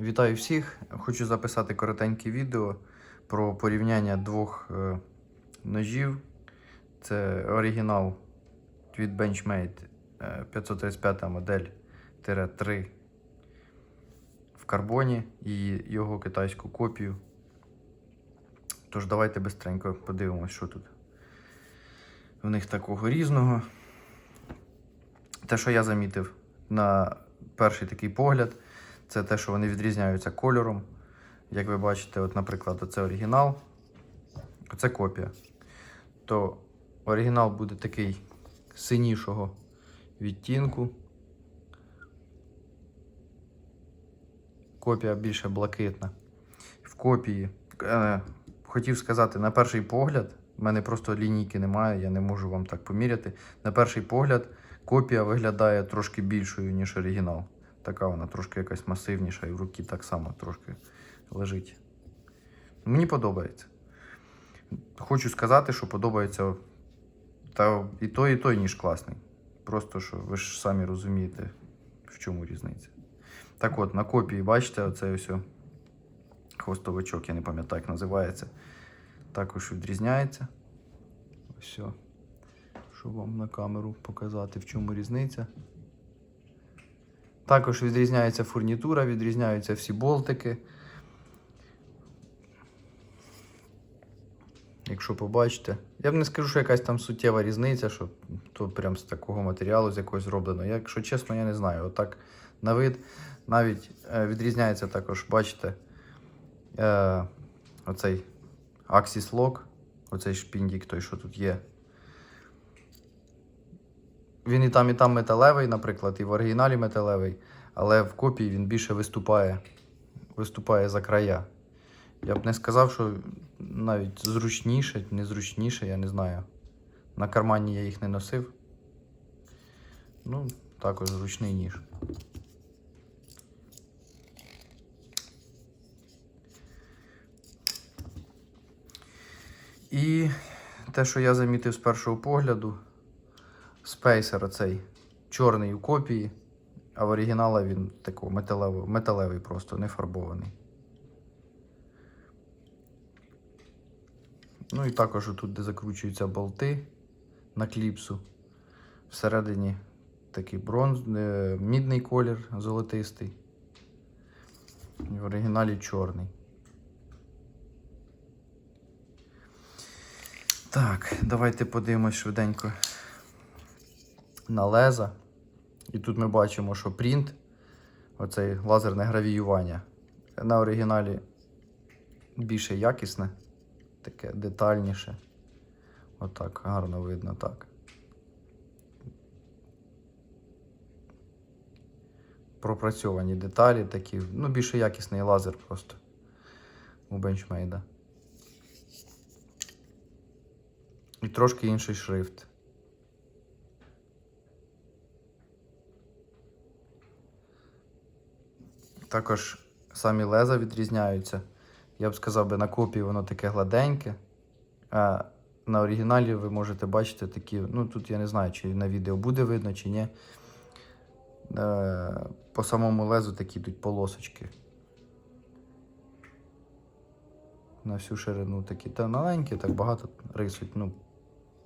Вітаю всіх! Хочу записати коротеньке відео про порівняння двох е, ножів. Це оригінал від Benchmade е, 535 модель 3 в карбоні і його китайську копію. Тож давайте бистренько подивимось, що тут в них такого різного. Те, що я замітив на перший такий погляд, це те, що вони відрізняються кольором. Як ви бачите, от, наприклад, оце оригінал, оце копія. То оригінал буде такий синішого відтінку. Копія більше блакитна. В копії, е, хотів сказати, на перший погляд, в мене просто лінійки немає, я не можу вам так поміряти. На перший погляд, копія виглядає трошки більшою, ніж оригінал. Така вона трошки якась масивніша і в руці так само трошки лежить. Мені подобається. Хочу сказати, що подобається та і той, і той ніж класний. Просто що ви ж самі розумієте, в чому різниця. Так от, на копії, бачите, оцей ось хвостовичок, я не пам'ятаю, як називається. Також відрізняється. Ось. о. Щоб вам на камеру показати, в чому різниця. Також відрізняється фурнітура, відрізняються всі болтики. Якщо побачите. Я б не скажу, що якась там суттєва різниця, що то прям з такого матеріалу з якогось зроблено. Якщо чесно, я не знаю. Отак на вид навіть е, відрізняється також, бачите, е, оцей Axis Lock, оцей шпіндік, той, що тут є. Він і там, і там металевий, наприклад, і в оригіналі металевий, але в копії він більше виступає, виступає за края. Я б не сказав, що навіть зручніше, незручніше, я не знаю. На кармані я їх не носив. Ну, також зручний ніж. І те, що я замітив з першого погляду, спейсер оцей чорний у копії, а в оригіналі він такий металевий, металевий просто, не фарбований. Ну і також тут, де закручуються болти на кліпсу. Всередині такий бронз, е, мідний колір золотистий. В оригіналі чорний. Так, давайте подивимось швиденько на леза. І тут ми бачимо, що принт, оцей лазерне гравіювання, на оригіналі більше якісне, таке детальніше. Отак, гарно видно так. Пропрацьовані деталі такі, ну, більше якісний лазер просто у бенчмейда. І трошки інший шрифт. Також самі леза відрізняються. Я б сказав би, на копії воно таке гладеньке. А на оригіналі ви можете бачити такі. Ну тут я не знаю, чи на відео буде видно, чи ні. Е, По самому лезу такі йдуть полосочки. На всю ширину такі. Та маленькі, так багато рисуть. Ну,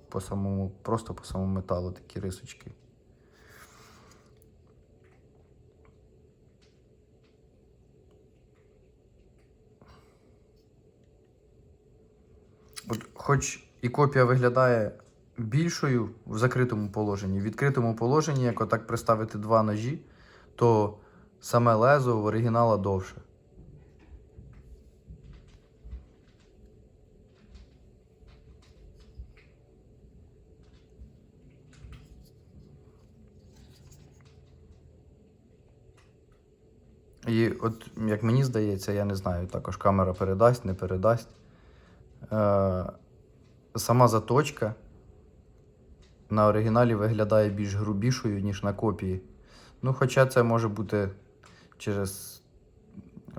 по самому, просто по самому металу такі рисочки. Хоч і копія виглядає більшою в закритому положенні, в відкритому положенні, як отак приставити два ножі, то саме лезо в оригінала довше. І от, як мені здається, я не знаю, також камера передасть, не передасть. Е, сама заточка на оригіналі виглядає більш грубішою, ніж на копії. Ну, хоча це може бути через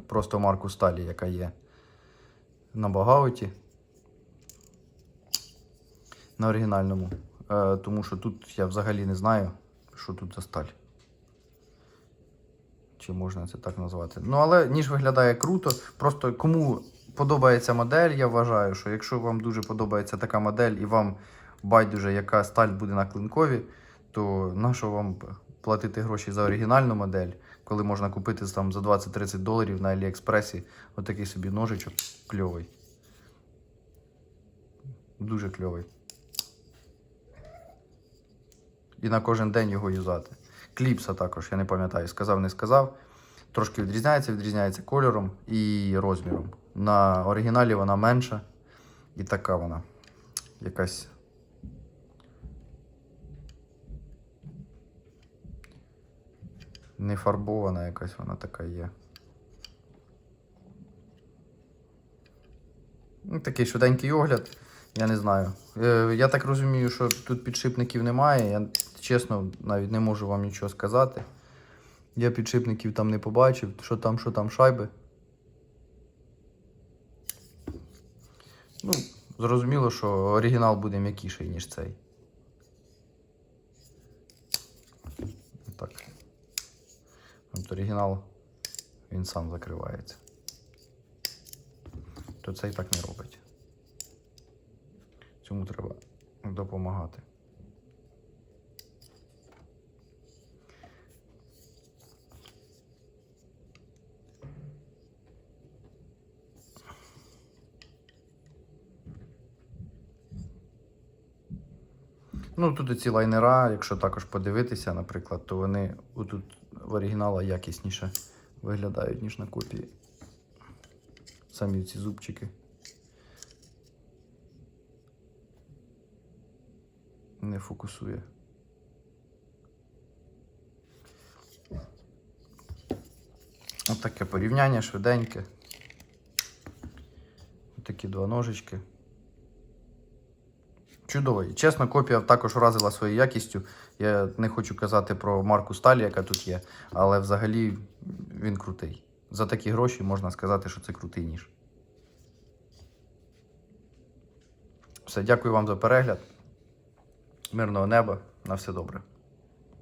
просто марку сталі, яка є на багауті. На оригінальному. Е, тому що тут я взагалі не знаю, що тут за сталь. Чи можна це так назвати. Ну, але ніж виглядає круто. Просто кому подобається модель, я вважаю, що якщо вам дуже подобається така модель і вам байдуже, яка сталь буде на клинкові, то нащо вам платити гроші за оригінальну модель, коли можна купити там за 20-30 доларів на Аліекспресі отакий собі ножичок кльовий. Дуже кльовий. І на кожен день його юзати. Кліпса також, я не пам'ятаю, сказав, не сказав. Трошки відрізняється, відрізняється кольором і розміром. На оригіналі вона менша. І така вона. Якась. Не фарбована якась вона така є. Ну, такий швиденький огляд. Я не знаю. Е, я так розумію, що тут підшипників немає. Я чесно навіть не можу вам нічого сказати. Я підшипників там не побачив, що там, що там шайби. Ну, зрозуміло, що оригінал буде м'якіший, ніж цей. Так. От оригінал він сам закривається. То цей так не робить. Цьому треба допомагати. Ну, тут ці лайнера, якщо також подивитися, наприклад, то вони тут в оригінала якісніше виглядають, ніж на копії. Самі ці зубчики. Не фокусує. Ось таке порівняння швиденьке. Ось такі два ножички. Чудовий. Чесно, копія також вразила своєю якістю. Я не хочу казати про марку сталі, яка тут є, але взагалі він крутий. За такі гроші можна сказати, що це крутий ніж. Все, дякую вам за перегляд. Мирного неба. На все добре.